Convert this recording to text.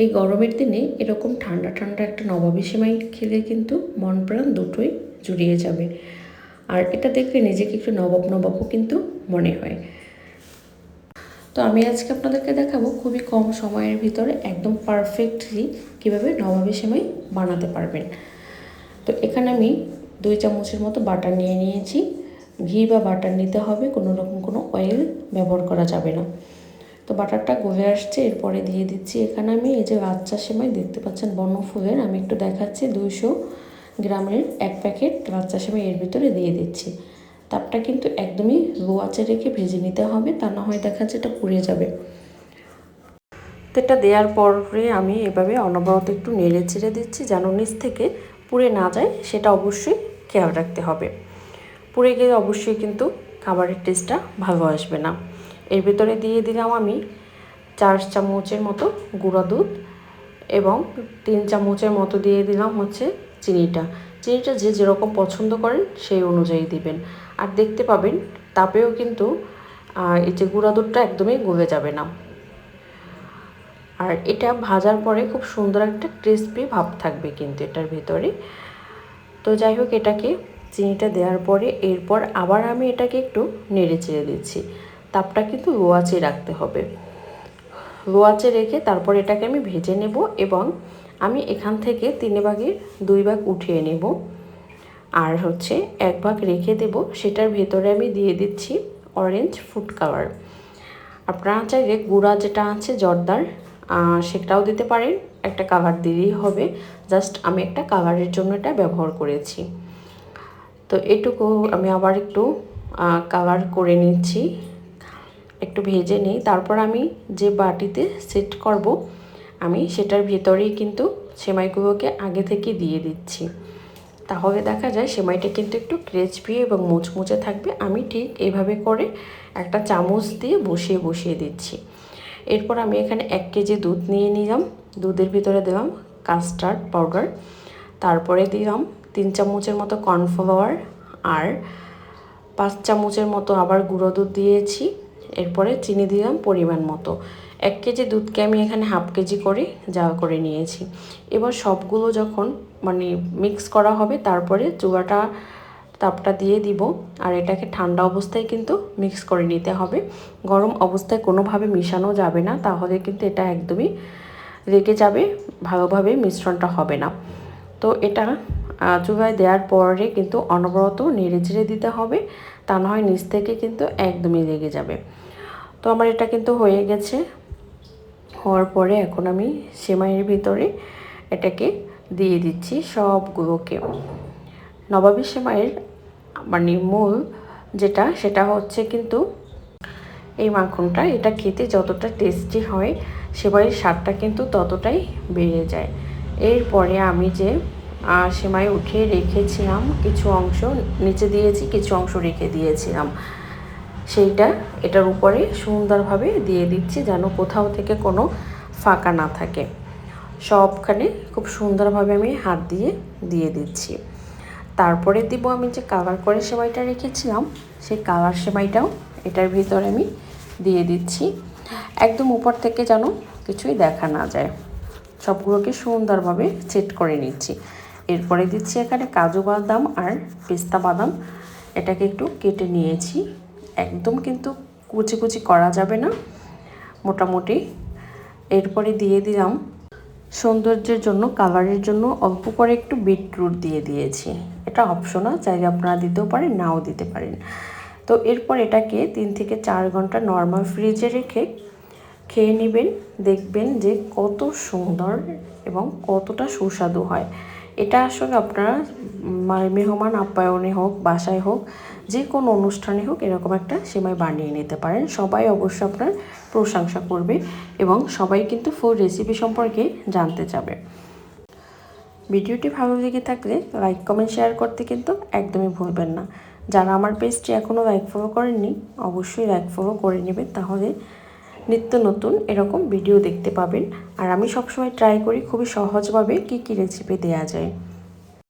এই গরমের দিনে এরকম ঠান্ডা ঠান্ডা একটা নবাবী সেমাই খেলে কিন্তু মন প্রাণ দুটোই জুড়িয়ে যাবে। আর এটা দেখলে নিজেকে একটু নবাব নবাবও কিন্তু মনে হয়। তো আমি আজকে আপনাদেরকে দেখাবো খুবই কম সময়ের ভিতরে একদম পারফেক্টলি কীভাবে নবাবী সেমাই বানাতে পারবেন। তো এখানে আমি দুই চামচের মতো বাটার নিয়ে নিয়েছি। ঘি বা বাটার নিতে হবে, কোনো রকম কোনো অয়েল ব্যবহার করা যাবে না। তো বাটারটা গলে আসছে, এরপরে দিয়ে দিচ্ছি। এখানে আমি এই যে বাচ্চা সেমাই দেখতে পাচ্ছেন বর্ণফুলের আমি একটু দেখাচ্ছি, দুইশো গ্রামের এক প্যাকেট বাচ্চা সেমাই এর ভিতরে দিয়ে দিচ্ছি। তাপটা কিন্তু একদমই লো রেখে ভেজে নিতে হবে, তা না হয় দেখা এটা পুড়ে যাবে। তো এটা দেওয়ার পরে আমি এভাবে অনবরত একটু নেড়ে চেড়ে দিচ্ছি, যেন নিচ থেকে পুড়ে না যায়, সেটা অবশ্যই খেয়াল রাখতে হবে। পুড়ে গেলে অবশ্যই কিন্তু খাবারের টেস্টটা ভালো আসবে না। এর ভিতরে দিয়ে দিলাম আমি চার চামচের মতো গুঁড়া দুধ এবং তিন চামচের মতো দিয়ে দিলাম হচ্ছে চিনিটা। চিনিটা যে যেরকম পছন্দ করেন সেই অনুযায়ী দিবেন। আর দেখতে পাবেন, তাপেও কিন্তু এই যে গুঁড়া দুধটা একদমই গলে যাবে না। আর এটা ভাজার পরে খুব সুন্দর একটা ক্রিসপি ভাব থাকবে কিন্তু এটার ভিতরে। তো যাই হোক, এটাকে চিনিটা দেওয়ার পরে এরপর আবার আমি এটাকে একটু নেড়ে চেড়ে দিচ্ছি। তাপটা কিন্তু আঁচে রাখতে হবে। আঁচে রেখে তারপর এটাকে আমি ভেজে নেব এবং আমি এখান থেকে তিন ভাগের দুই ভাগ উঠিয়ে নেব। আর হচ্ছে এক ভাগ রেখে দেব, সেটার ভেতরে আমি দিয়ে দিচ্ছি অরেঞ্জ ফুড কালার আপনারা চাইলে গুঁড়া যেটা আছে, জর্দার সেটাও দিতে পারেন। একটা কালার দিলেই হবে। জাস্ট আমি একটা কালারের জন্য এটা ব্যবহার করেছি। তো এটুকু আমি আবার একটু কালার করে নিচ্ছি। একটু ভেজে নিই। তারপর আমি যে বাটিতে সেট করব, আমি সেটার ভেতরেই কিন্তু সেমাইগুলোকে আগে থেকে দিয়ে দিচ্ছি। তাহলে দেখা যায় সেমাইটা কিন্তু একটু ক্রেচপি এবং মুচমুচে থাকবে। আমি ঠিক এভাবে করে একটা চামচ দিয়ে বসিয়ে বসিয়ে দিচ্ছি। এরপর আমি এখানে এক কেজি দুধ নিয়ে নিলাম। দুধের ভিতরে দিলাম কাস্টার্ড পাউডার তারপরে দিলাম তিন চামচের মতো কর্নফ্লাওয়ার আর পাঁচ চামচের মতো আবার গুঁড়ো দুধ দিয়েছি। এরপরে চিনি দিলাম পরিমাণ মতো। এক কেজি দুধকে আমি এখানে হাফ কেজি করে জাল করে নিয়েছি। এবার সবগুলো যখন মানে মিক্স করা হবে, তারপরে চুয়াটা তাপটা দিয়ে দিব। আর এটাকে ঠান্ডা অবস্থায় কিন্তু মিক্স করে নিতে হবে। গরম অবস্থায় কোনোভাবে মিশানো যাবে না, তাহলে কিন্তু এটা একদমই রেগে যাবে, ভালোভাবে মিশ্রণটা হবে না। তো এটা চুলায় দেওয়ার পরে কিন্তু অনবরত নেড়ে চেড়ে দিতে হবে। তা না হয় নিচ থেকে কিন্তু একদমই লেগে যাবে। তো আমার এটা কিন্তু হয়ে গেছে। হওয়ার পরে এখন আমি সেমাইয়ের ভিতরে এটাকে দিয়ে দিচ্ছি সবগুলোকে। নবাবী সেমাইয়ের মানে মূল যেটা, সেটা হচ্ছে কিন্তু এই মাখনটা। এটা খেতে যতটা টেস্টি হয়, সেমাইয়ের স্বাদটা কিন্তু ততটাই বেড়ে যায়। এরপরে আমি যে সেমাই উঠিয়ে রেখেছিলাম কিছু অংশ, নিচে দিয়েছি, কিছু অংশ রেখে দিয়েছিলাম। সেইটা এটার উপরে সুন্দরভাবে দিয়ে দিচ্ছি যেন কোথাও থেকে কোনো ফাঁকা না থাকে। সবখানে খুব সুন্দরভাবে আমি হাত দিয়ে দিয়ে দিচ্ছি। তারপরে দিব আমি যে কালার করে সেমাইটা রেখেছিলাম, সেই কালার সেমাইটাও এটার ভিতরে আমি দিয়ে দিচ্ছি। একদম উপর থেকে যেন কিছুই দেখা না যায়। সবগুলোকে সুন্দরভাবে সেট করে নিচ্ছি। এরপরে দিচ্ছি এখানে কাজু বাদাম আর পেস্তা বাদাম। এটাকে একটু কেটে নিয়েছি। একদম কিন্তু কুচি কুচি করা যাবে না, মোটামুটি। এরপরে দিয়ে দিলাম সৌন্দর্যের জন্য, কালারের জন্য অল্প করে একটু বিটরুট দিয়ে দিয়েছি। এটা অপশনাল চাইলে আপনারা দিতেও পারেন, নাও দিতে পারেন। তো এরপর এটাকে তিন থেকে চার ঘণ্টা নর্মাল ফ্রিজে রেখে খেয়ে নেবেন, দেখবেন যে কত সুন্দর এবং কতটা সুস্বাদু হয়। এটা আসলে আপনারা মেহমান আপ্যায়নে হোক, বাসায় হোক যে কোনো অনুষ্ঠানে হোক এরকম একটা সেমাই বানিয়ে নিতে পারেন। সবাই অবশ্য আপনার প্রশংসা করবে এবং সবাই কিন্তু ফুল রেসিপি সম্পর্কে জানতে চাবে। ভিডিওটি ভালো লেগে থাকলে লাইক কমেন্ট শেয়ার করতে কিন্তু একদমই ভুলবেন না। যারা আমার পেজটি এখনও লাইক ফলো করেননি, অবশ্যই লাইক ফলো করে নেবেন। তাহলে নিত্য নতুন এরকম ভিডিও দেখতে পাবেন। আর আমি সবসময় ট্রাই করি খুবই সহজভাবে কী কী রেসিপি দেওয়া যায়।